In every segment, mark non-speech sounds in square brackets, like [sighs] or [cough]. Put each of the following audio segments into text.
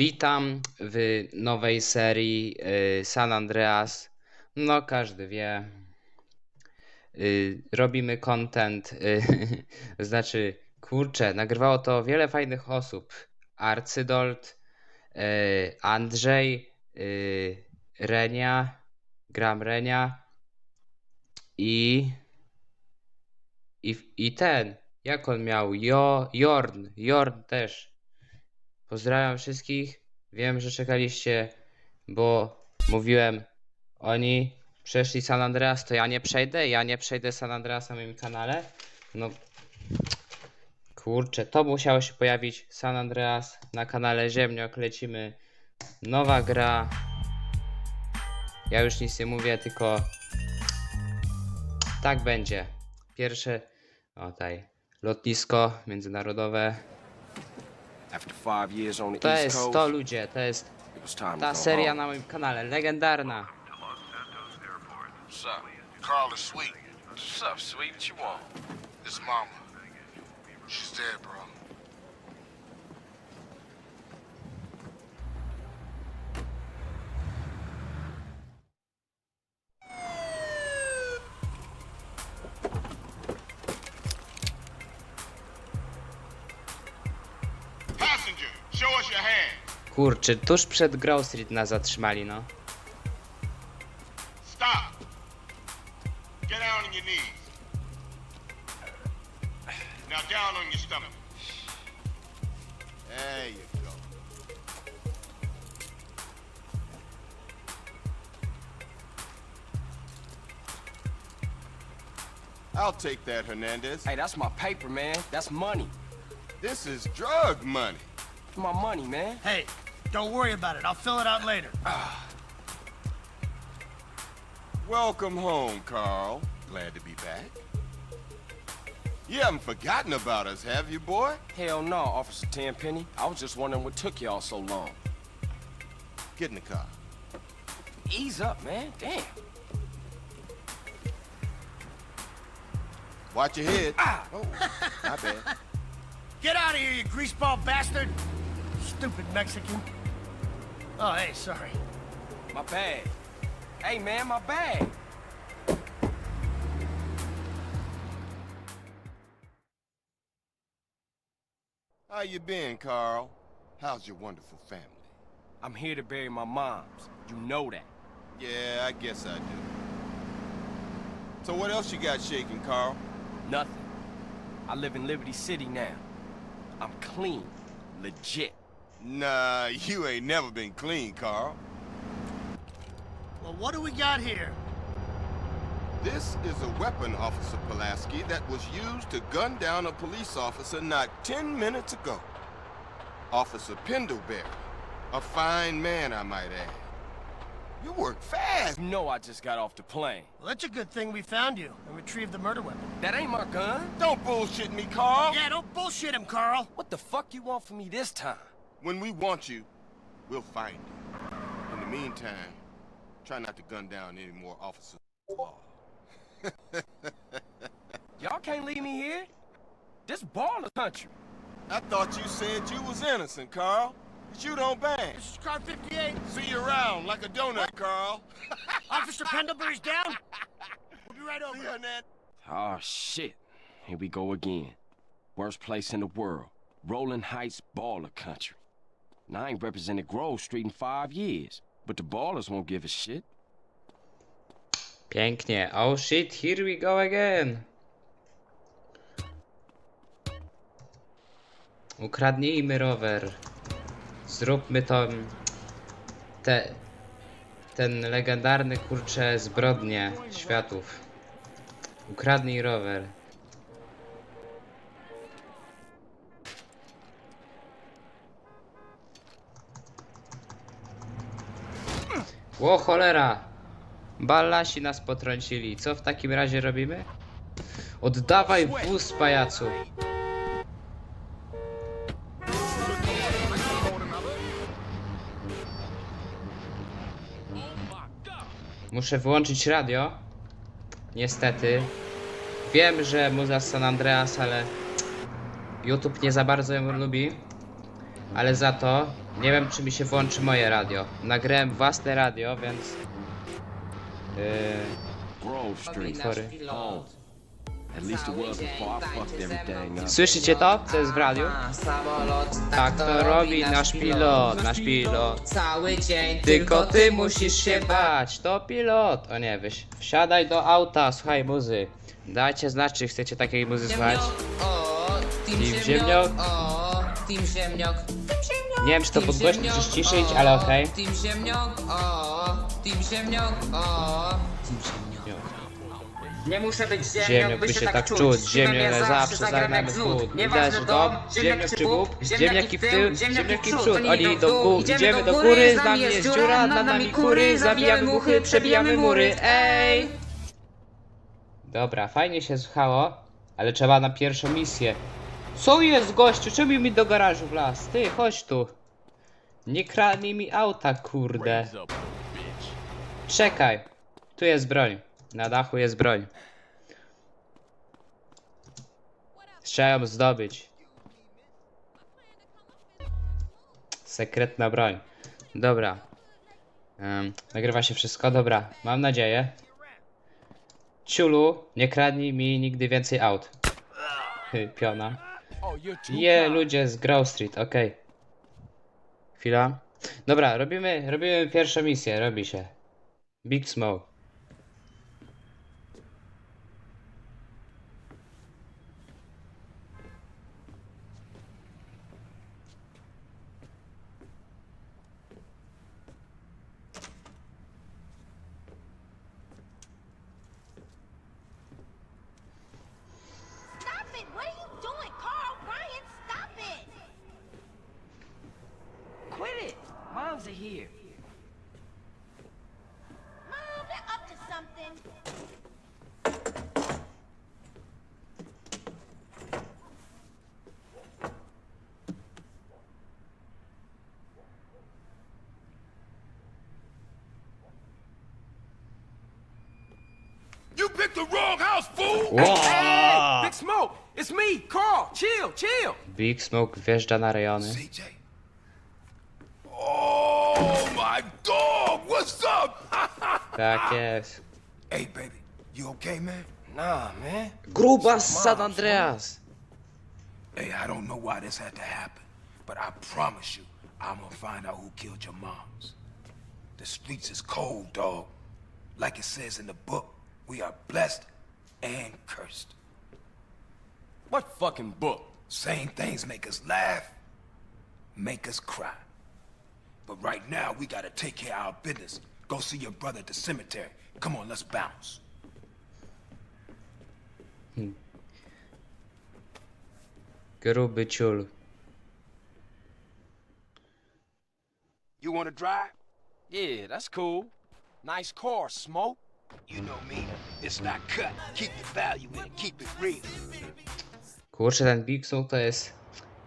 Witam w nowej serii y, San Andreas. No, każdy wie. Y, robimy content. Y, [laughs] znaczy, kurczę, nagrywało to wiele fajnych osób. Arcydold, y, Andrzej, Renia, Gram Renia i, i i ten. Jak on miał? Jo, Jorn. Jorn też. Pozdrawiam wszystkich. Wiem, że czekaliście, bo mówiłem, oni przeszli San Andreas, to ja nie przejdę, ja nie przejdę San Andreas na moim kanale. No, kurczę, to musiało się pojawić San Andreas na kanale Ziemniok. Lecimy. Nowa gra. Ja już nic nie mówię, tylko tak będzie. Pierwsze, o tutaj, lotnisko międzynarodowe. After five years on the To jest to ludzie, to jest ta seria na moim kanale, legendarna. Carl is sweet. What's up, sweet? What you want? Mama. She's dead, bro. Kurczę, tuż przed Grove Street nas zatrzymali, no. Stop. Get down on your knees. Now down on your stomach. There you go. I'll take that, Hernandez. Hey, that's my paper, man. That's money. This is drug money. My money, man. Hey, don't worry about it. I'll fill it out later. [sighs] Welcome home, Carl. Glad to be back. You haven't forgotten about us, have you, boy? Hell no, Officer Tenpenny. I was just wondering what took y'all so long. Get in the car. Ease up, man. Damn. Watch your head. Ah! Oh, my bad. [laughs] Get out of here, you greaseball bastard! Stupid Mexican. Oh, hey, sorry. My bag. Hey, man, my bag. How you been, Carl? How's your wonderful family? I'm here to bury my moms. You know that. Yeah, I guess I do. So what else you got shaking, Carl? Nothing. I live in Liberty City now. I'm clean. Legit. Nah, you ain't never been clean, Carl. Well, what do we got here? This is a weapon, Officer Pulaski, that was used to gun down a police officer not ten minutes ago. Officer Pendlebury. A fine man, I might add. You work fast. You know I just got off the plane. Well, that's a good thing we found you and retrieved the murder weapon. That ain't my gun. Don't bullshit me, Carl. Yeah, don't bullshit him, Carl. What the fuck you want from me this time? When we want you, we'll find you. In the meantime, try not to gun down any more officers. [laughs] Y'all can't leave me here. This baller country. I thought you said you was innocent, Carl. But you don't bang. This is car 58. See you around like a donut, Carl. [laughs] Officer Pendlebury's down. We'll be right over. See you, Nat. Oh shit. Here we go again. Worst place in the world. Rolling Heights baller country. Now I ain't represented Grove Street in five years, but the ballers won't give a shit. Pięknie. Oh shit, here we go again. Ukradnijmy rower. Zróbmy to. Te, ten legendarny kurcze zbrodnie światów. Ukradnij rower. Ło cholera! Ballasi nas potrącili. Co w takim razie robimy? Oddawaj wóz, pajacu! Muszę wyłączyć radio. Niestety. Wiem, że muza San Andreas, ale YouTube nie za bardzo ją lubi. Ale za to nie wiem, czy mi się włączy moje radio. Nagrałem własne radio, więc. Yy, sorry. Słyszycie to? Co jest w radiu? Tak to robi nasz pilot, nasz pilot. Cały dzień Tylko ty musisz się bać, to pilot. O nie, wyś. Wsiadaj do auta, słuchaj muzy. Dajcie znać, czy chcecie takiej muzy słuchać. O, Team Team Ziemniok. Team Ziemniok. Nie wiem, czy to Team podgłośnić, czy Ziemniok, ściszyć, o, ale okej. Team Ziemniok. O, Team Ziemniok. O, Team Ziemniok. Nie muszę być ziemniok, Ziemniok, by się tak czuć, ziemniak na zawsze zagramy w chód. Widać dom, ziemniak czy bób, ziemniaki w tył, ziemniaki w przód. Oni idą w gół, idziemy do góry, z nami jest dziura, nad nami kury, zabijamy muchy, przebijamy mury, ej! Dobra, fajnie się słuchało, ale trzeba na pierwszą misję. Co jest gościu? Czemu mi do garażu wlazł? Ty, chodź tu. Nie kradnij mi auta, kurde. Czekaj. Tu jest broń. Na dachu jest broń. Ją zdobyć. Sekretna broń. Dobra. Em, nagrywa się wszystko? Dobra. Mam nadzieję. Ciulu, nie kradnij mi nigdy więcej aut. Piona. Je, ludzie z Grove Street, okej. Chwila. Dobra, robimy, robimy pierwszą misję, robi się. Big Smoke. Moms are here. Mom, they're up to something. You picked the wrong house, fool! Hey, Big Smoke! It's me, Carl! Chill, chill! Big Smoke wjeżdża na rejony. CJ. My dog! What's up? [laughs] Tak jest. hey, baby, you okay, man? Nah, man. Gruba z San Andreas! Hey, I don't know why this had to happen, but I promise you, I'm gonna find out who killed your moms. The streets is cold, dog. Like it says in the book, we are blessed and cursed. What fucking book? Same things make us laugh, make us cry. But right now, we gotta take care of our business. Go see your brother at the cemetery. Come on, let's bounce. Gruby ciul. You wanna drive? Yeah, that's cool. Nice car, Smoke. You know me. It's not cut. Keep the value in it. Keep it real. Kurczę, ten Big Smoke to jest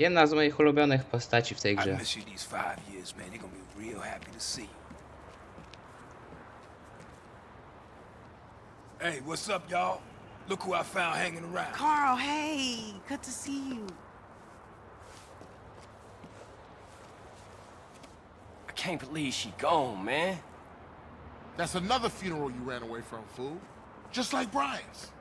jedna z moich ulubionych postaci w tej grze. miss you these five years, man. They're gonna be real happy to see you. Hey, what's up, y'all? Look who I found hanging around. Carl, hey, good to see you. I can't believe she gone, man. That's another funeral you ran away from, fool. Just like Brian's.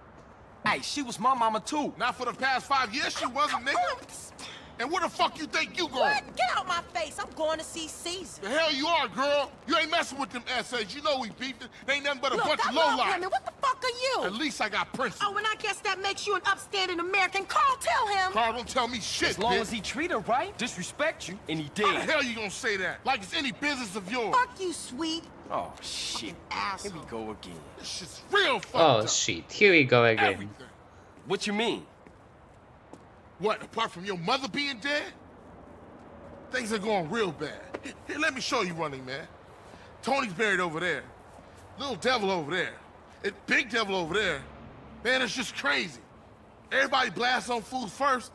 Hey, she was my mama too. Not for the past five years, she wasn't, nigga. And where the fuck you think you going? What? Get out my face. I'm going to see Caesar. The hell you are, girl. You ain't messing with them essays. You know we beefed it. They ain't nothing but a Look, bunch I of love lowlife. women. What the fuck are you? At least I got principles. Oh, and I guess that makes you an upstanding American. Carl, tell him. Carl, don't tell me shit, As long bitch. as he treat her right, disrespect you, and he How the did. hell you gonna say that? Like it's any business of yours. Fuck you, sweet Oh, shit. Here we go again. This shit's real fucked Oh up. shit, here we go again. Everything. What you mean? What, apart from your mother being dead? Things are going real bad. Here, let me show you running, man. Tony's buried over there. Little devil over there. Big devil over there. Man, it's just crazy. Everybody blasts on food first,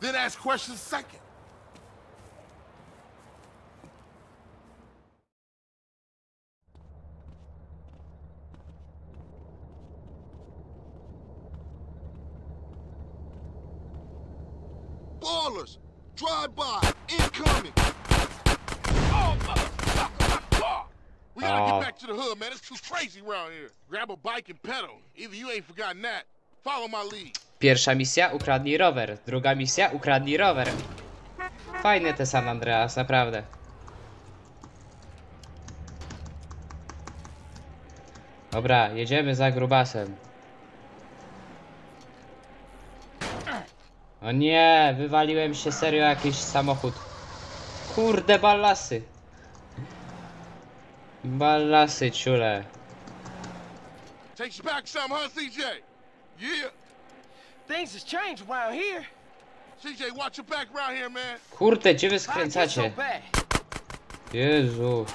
then ask questions second. Ballers! Drive by. Incoming. Oh, motherfucker, my car! We gotta Oh. get back to the hood, man. It's too crazy around here. Grab a bike and pedal. Either you ain't forgotten that. Follow my lead. Pierwsza misja, ukradnij rower. Druga misja, ukradnij rower. Fajny te San Andreas, naprawdę. Dobra, jedziemy za grubasem. O nie, wywaliłem się serio jakiś samochód. Kurde, ballasy. Ballasy, ciule. Takes you back some, huh, CJ? Yeah. Things has changed around here. CJ, watch your back around here, man. Kurde, gdzie wy skręcacie? Jezu.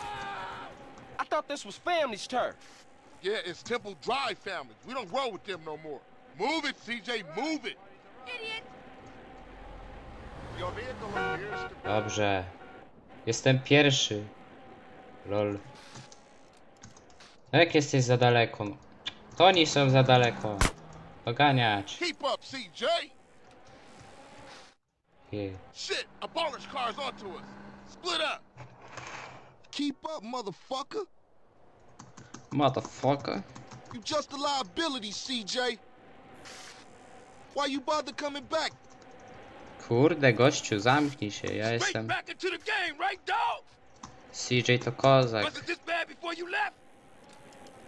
I thought this was family's turf. Yeah, it's Temple Drive family. We don't roll with them no more. Move it, CJ, move it. Idiot. Your vehicle appears to Dobrze. Jestem pierwszy. Lol. No Jak jesteś za daleko? To oni są za daleko. Doganiać. keep up, CJ. Je. Shit, a baller's car's onto us. Split up. Keep up, motherfucker. Motherfucker. You just a liability, CJ. Why you bother coming back? Kurde, gościu, zamknij się. Ja jestem. CJ to kozak.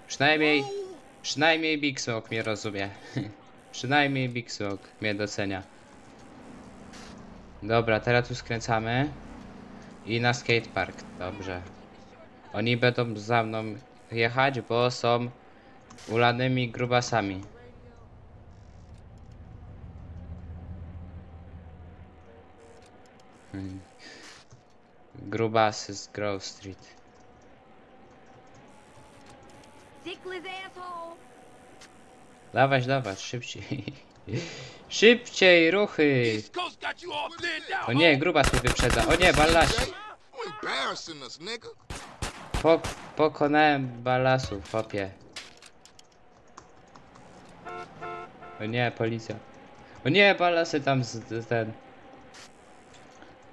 Przynajmniej. Przynajmniej Big Smoke mnie rozumie. [laughs] przynajmniej Big Smoke mnie docenia. Dobra, teraz tu skręcamy. I na skatepark. Dobrze. Oni będą za mną jechać, bo są ulanymi grubasami. Grubasy z Grove Street. Dawać, dawać, szybciej. [laughs] Szybciej, ruchy! O nie, grubas mnie wyprzedza. O nie, ballasi. Po, pokonałem ballasów, hopie. O nie, policja. O nie, ballasy tam z, z ten.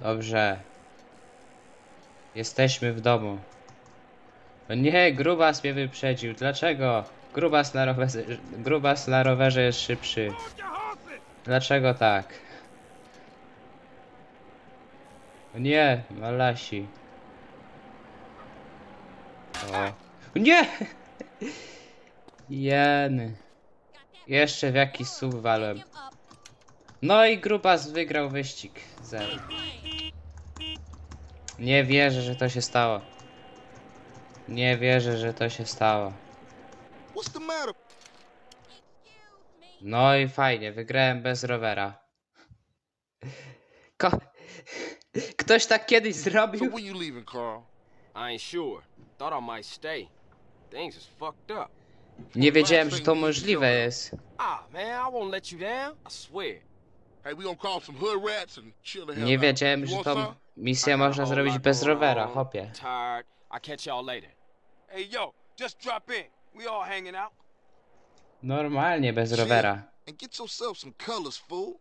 Dobrze. Jesteśmy w domu. O nie, grubas mnie wyprzedził. Dlaczego? Grubas na rowerze, grubas na rowerze jest szybszy. Dlaczego tak? O nie, malasi. O. o nie! [laughs] Jeny. Jeszcze w jakiś sub walłem. No i grubas wygrał wyścig. Zero. Nie wierzę, że to się stało. Nie wierzę, że to się stało. What's the matter? No i fajnie, wygrałem bez rowera. Ko Ktoś tak kiedyś So zrobił? when you leaving, Carl? I ain't sure. Thought I might stay. Things is fucked up. Nie wiedziałem, że to możliwe jest. Ah, man, I won't let you down. I swear. Nie wiedziałem, że tą some? misję można zrobić bez rowera, hopie. Tired. I'll catch y'all later. Hey, yo, just drop in. We all hanging out. Normalnie, bez rowera. And get yourself some colors, fool.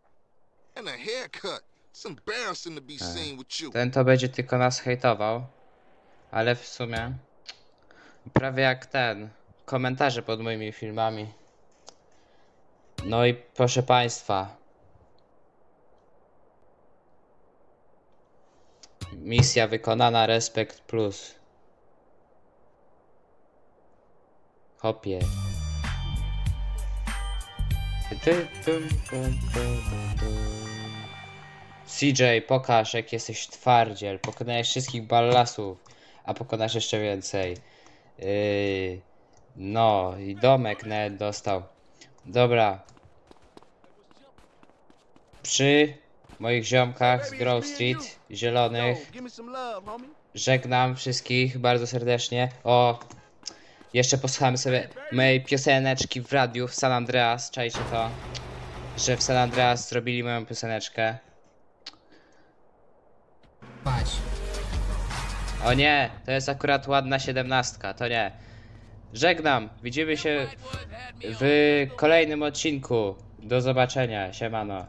And a haircut. It's embarrassing to be seen with you. Ten to będzie tylko nas hejtował. Ale w sumie... Prawie jak ten. Komentarze pod moimi filmami. No i proszę państwa. Misja wykonana, respekt plus. Tum. CJ, pokaż jak jesteś twardziel. Pokonałeś wszystkich ballasów, a pokonasz jeszcze więcej. Yy, no i domek nawet dostał. Dobra. Przy moich ziomkach z Grove Street, zielonych, żegnam wszystkich bardzo serdecznie. O, jeszcze posłuchamy sobie mojej pioseneczki w radiu w San Andreas. Czajcie to, że w San Andreas zrobili moją pioseneczkę. Patrz. O nie, to jest akurat ładna siedemnastka, to nie. Żegnam, widzimy się w kolejnym odcinku. Do zobaczenia, siemano.